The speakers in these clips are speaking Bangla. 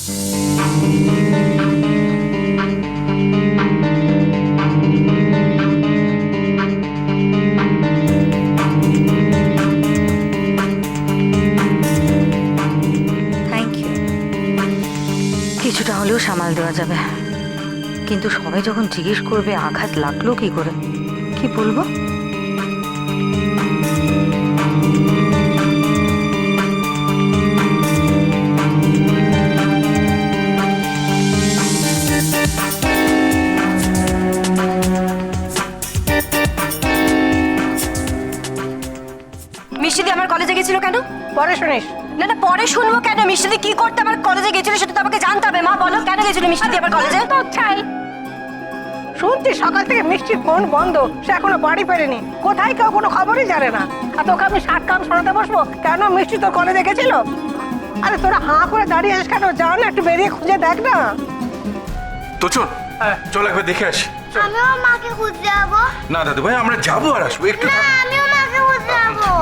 কিছুটা হলেও সামাল দেওয়া যাবে। কিন্তু সবাই যখন জিজ্ঞেস করবে, আঘাত লাগল কি করে? কি বলব? মিষ্টিদি আমার কলেজে গেছিল কেন? পরে শুনিস। না না পরে শুনব কেন? মিষ্টিদি কি করতে আমার কলেজে গেছিল সেটা তো আমাকে জানতে হবে। মা বলো কেন গেছিল মিষ্টিদি আমার কলেজে তো চাই শুনছি সকাল থেকে মিষ্টির ফোন বন্ধ। সে এখনও বাড়ি ফেরেনি। কোথায় কেউ কোনো খবরই জানে না। আর তোকে আমি সাত কাম শোনাতে বসবো? কেন মিষ্টি তোর কলেজে গেছিল? আরে তোরা হাঁ করে দাঁড়িয়ে আছিস কেন? যাও না একটু বেরিয়ে খুঁজে দেখ না। তো চল। চল একবার দেখে আসি। আমিও মাকে খুঁজতে যাব। না দাদু ভাই আমরা যাব আর আসব। একটু না আমিও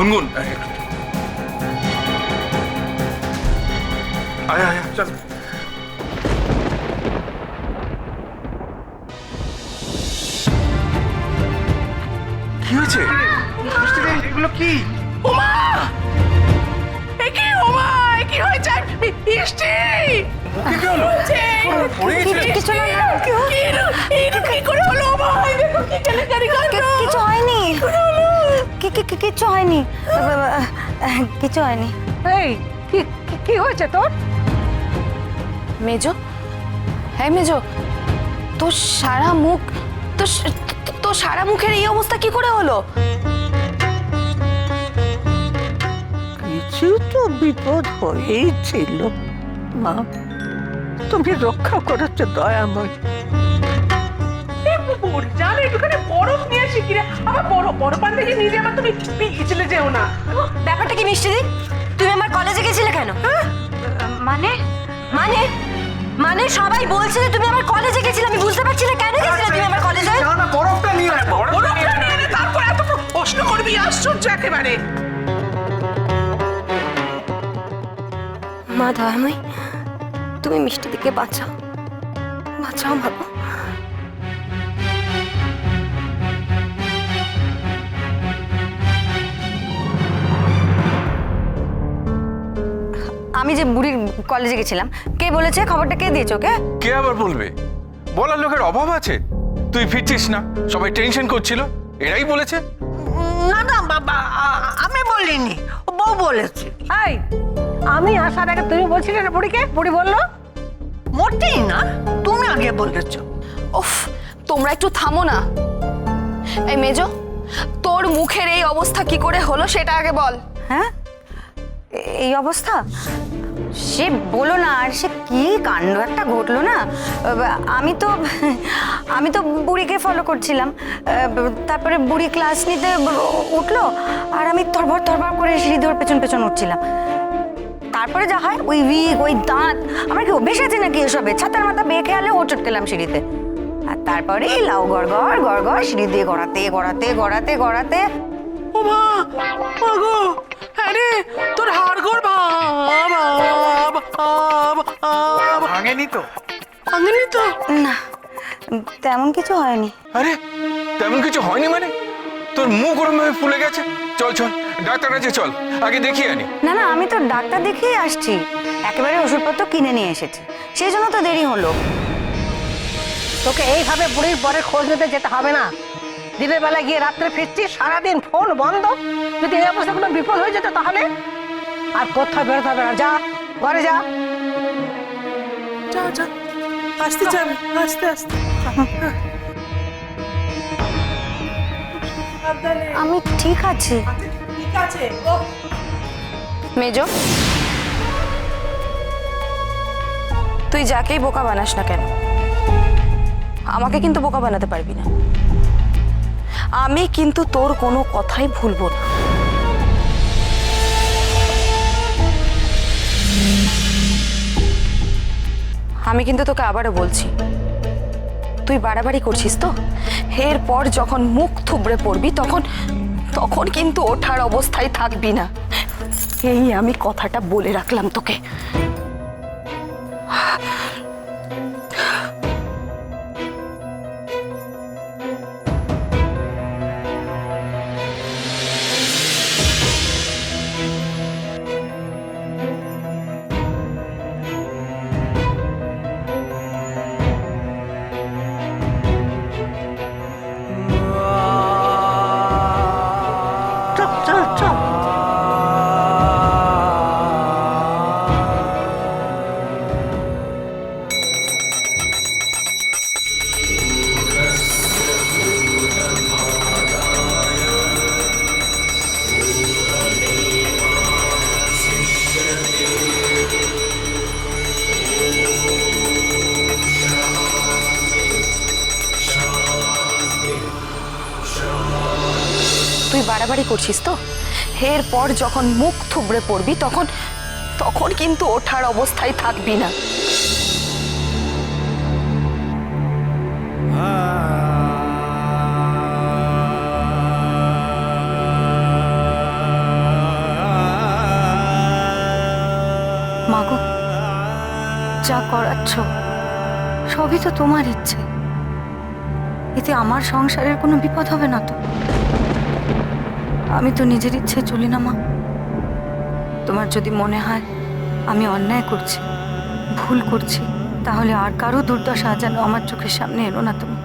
গুনগুন আয়। আয় চল কি হয়েছে? এগুলো কি? কি ওমা কি হয়েছে? বৃষ্টি কি কি হলো? কিছু না কি এটা কি করে হলো ওমা দেখো কি কেলেঙ্কারি কাণ্ড কিছু হয়নি। কি- কি- কিচ্ছু হয়নি। কিছু হয়নি। এই কি কি- কি হয়েছে তোর? মেজো হ্যাঁ মেজো তোর সারা মুখ তো তোর সারা মুখের এই অবস্থা কি করে হলো? কিছু তো বিপদ হয়েই ছিল মা। তুমি রক্ষা করেছ দয়াময় জান একটুখানি বরফ নিয়ে কিরে? বড় বড় তুমি পিছলে যেও না। ব্যাপারটা কি মিষ্টিদি তুমি আমার কলেজে গেছিলে কেন? মানে? মানে? মানে সবাই বলছে যে তুমি আমার কলেজে গেছিলে আমি বুঝতে পারছি না কেন গেছিলে তুমি আমার কলেজে? বরফটা নিয়ে আয় বরফটা নিয়ে এনে তারপর এত প্রশ্ন করবি আশ্চর্য একেবারে। মা দয়াময় তুমি মিষ্টি দিকে বাঁচাও। বাঁচাও বাবু। আমি যে বুড়ির কলেজে গেছিলাম কে বলেছে? খবরটা কে দিয়েছে ওকে? কে আবার বলবে? বলার লোকের অভাব আছে। তুই ফিরছিস না সবাই টেনশন করছিল। এরাই বলেছে। না না বাবা আমি বলিনি বউ বলেছে। এই আমি আসার আগে তুমি বলছিলে না বুড়িকে? বুড়ি বলল। মোটেই না তুমি আগে বলেছ। উফ তোমরা একটু থামো না। এই মেজো তোর মুখের এই অবস্থা কি করে হলো সেটা আগে বল। হ্যাঁ? এই অবস্থা? সে বলো না, আর সে কি কাণ্ড? একটা ঘটলো না? আমি তো আমি তো বুড়িকে ফলো করছিলাম। তারপরে বুড়ি ক্লাস নিতে উঠল, আর আমি তরবর তরবর করে সিঁড়ি পেছন পেছন উঠছিলাম। তারপরে যা হয়, ওই উইক ওই দাঁত, আমার কি অভ্যেস আছে নাকি এসবে? ছাতার মাথা বেয়ে খেয়ালে ও চটকেলাম সিঁড়িতে। আর তারপরে লাউ গড়গড় গড়গড় সিঁড়ি দিয়ে গড়াতে গড়াতে গড়াতে গড়াতে। ওমা মাগো আরে, তোর হাড়গোড় ভাঙেনি তো? ভাঙেনি তো? না তেমন কিছু হয়নি। আরে তেমন কিছু হয়নি মানে? তোর মুখ ফুলে গেছে? চল চল ডাক্তার কাছে চল আগে দেখিয়ে আনি। না না আমি তো ডাক্তার দেখিয়ে আসছি। একেবারে ওষুধপত্র কিনে নিয়ে এসেছি। সেই জন্য তো দেরি হলো। তোকে এইভাবে বুড়ির পরে খোঁজ নিতে যেতে হবে না। দিনের বেলা গিয়ে রাত্রে ফিরছিস সারাদিন ফোন বন্ধ। যদি এই অবস্থা কোনো বিপদ হয়ে যেত তাহলে? আর কোথাও বেরোতে হবে না। যা ঘরে যা। যা যা। আস্তে যাবে আস্তে আস্তে। আমি ঠিক আছি। ঠিক আছে। ও। মেজো তুই যাকেই বোকা বানাস না কেন আমাকে কিন্তু বোকা বানাতে পারবি না। আমি কিন্তু তোর কোনো কথাই ভুলবো না। আমি কিন্তু তোকে আবারও বলছি। তুই বাড়াবাড়ি করছিস তো? এরপর যখন মুখ থুবড়ে পড়বি, তখন তখন কিন্তু ওঠার অবস্থায় থাকবি না। এই আমি কথাটা বলে রাখলাম তোকে। করছিস তো? এরপর যখন মুখ থুবড়ে পড়বি, তখন তখন কিন্তু ওঠার অবস্থায় থাকবি না। মাগো, যা করাচ্ছ, সবই তো তোমার ইচ্ছে। এতে আমার সংসারের কোনো বিপদ হবে না তো? আমি তো নিজের ইচ্ছে চলি না, মা। তোমার যদি মনে হয় আমি অন্যায় করছি, ভুল করছি, তাহলে আর কারও দুর্দশা যেন আমার চোখের সামনে এলো না তুমি।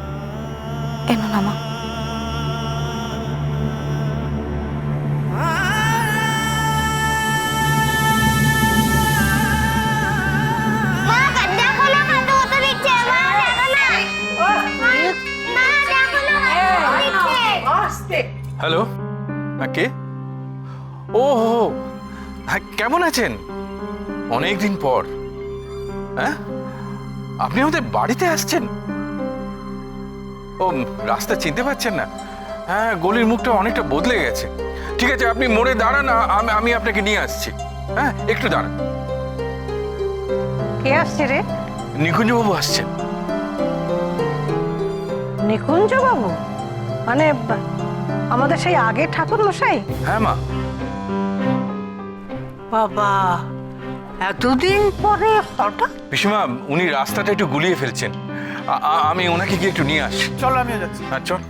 এনো না, মা। হ্যাঁ কেমন আছেন? অনেক দিন পর। হ্যাঁ? আপনি আমাদের বাড়িতে আসছেন? ও রাস্তা চিনতে পারছেন না। হ্যাঁ গলির মুখটা অনেকটা বদলে গেছে। ঠিক আছে আপনি মোড়ে দাঁড়ান আমি আমি আপনাকে নিয়ে আসছি। হ্যাঁ একটু দাঁড়ান। কে আসছে রে? নিকুঞ্জবাবু আসছেন। নিকুঞ্জবাবু? মানে আমাদের সেই আগের ঠাকুর মশাই হ্যাঁ মা। বাবা। এতদিন পরে হঠাৎ পিসিমা উনি রাস্তাটা একটু গুলিয়ে ফেলছেন। আ- আ- আমি ওনাকে গিয়ে একটু নিয়ে আসছি চলো আমিও যাচ্ছি। হ্যাঁ চল।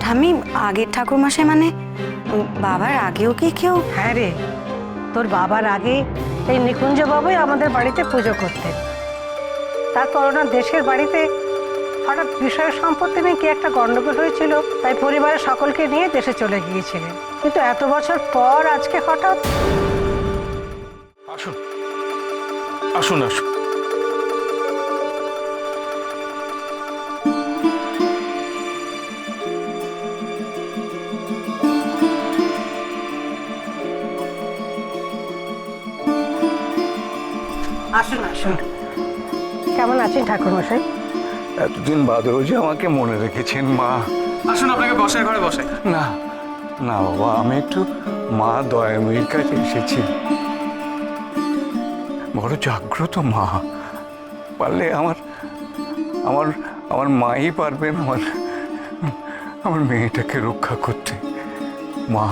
ঠামি আগের ঠাকুরমশাই মানে উম, বাবার আগেও কি কেউ হ্যাঁ রে তোর বাবার আগে এই নিকুঞ্জ বাবুই আমাদের বাড়িতে পুজো করতেন। তারপর ওনার দেশের বাড়িতে হঠাৎ বিষয় সম্পত্তি নিয়ে কি একটা গন্ডগোল হয়েছিল? তাই পরিবারের সকলকে নিয়ে দেশে চলে গিয়েছিলেন কিন্তু এত বছর পর আজকে হঠাৎ আসুন। আসুন আসুন। আসুন আসুন। কেমন আছেন ঠাকুর মশাই এতদিন বাদেও যে আমাকে মনে রেখেছেন মা। আসুন আপনাকে বসার ঘরে বসে না না বাবা আমি একটু মা দয়াময়ীর কাছে এসেছি। বড় জাগ্রত মা। পারলে আমার আমার আমার মাই পারবেন আমার আমার মেয়েটাকে রক্ষা করতে। মা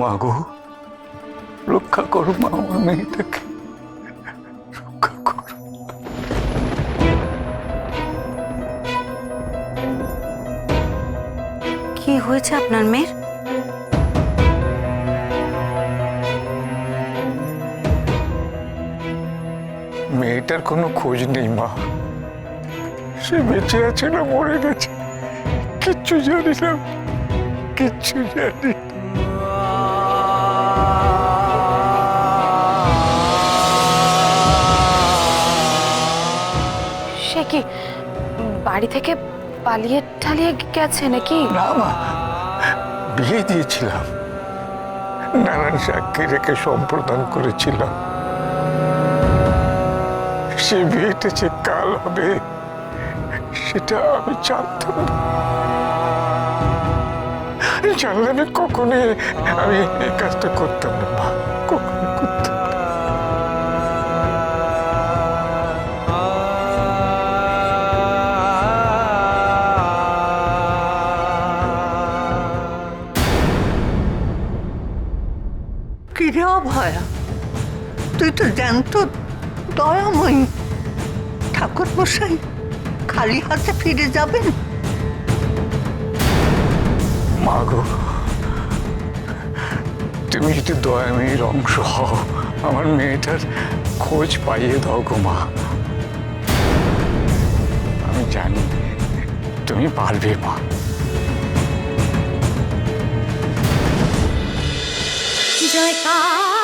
মা গো রক্ষা করো মা আমার মেয়েটাকে। কি হয়েছে আপনার মেয়ের? মেয়েটার কোনো খোঁজ নেই মা। সে বেঁচে আছে না মরে গেছে। কিচ্ছু জানি না। কিচ্ছু জানি সে কি বাড়ি থেকে পালিয়ে টালিয়ে গেছে নাকি? না মা বিয়ে দিয়েছিলাম। নানান সাক্ষী রেখে সম্প্রদান করেছিলাম। সে বিয়েটা যে কাল হবে, সেটা আমি জানতাম না। জানলে আমি কখনোই আমি এই কাজটা করতাম না, মা কখনো রে অভয়া তুই তো জ্যান্ত, দয়াময়ী। ঠাকুর মশাই খালি হাতে ফিরে যাবেন? মা গো, তুমি যদি দয়াময়ীর অংশ হও, আমার মেয়েটার খোঁজ পাইয়ে দাও গো মা। আমি জানি তুমি পারবে মা। 在高。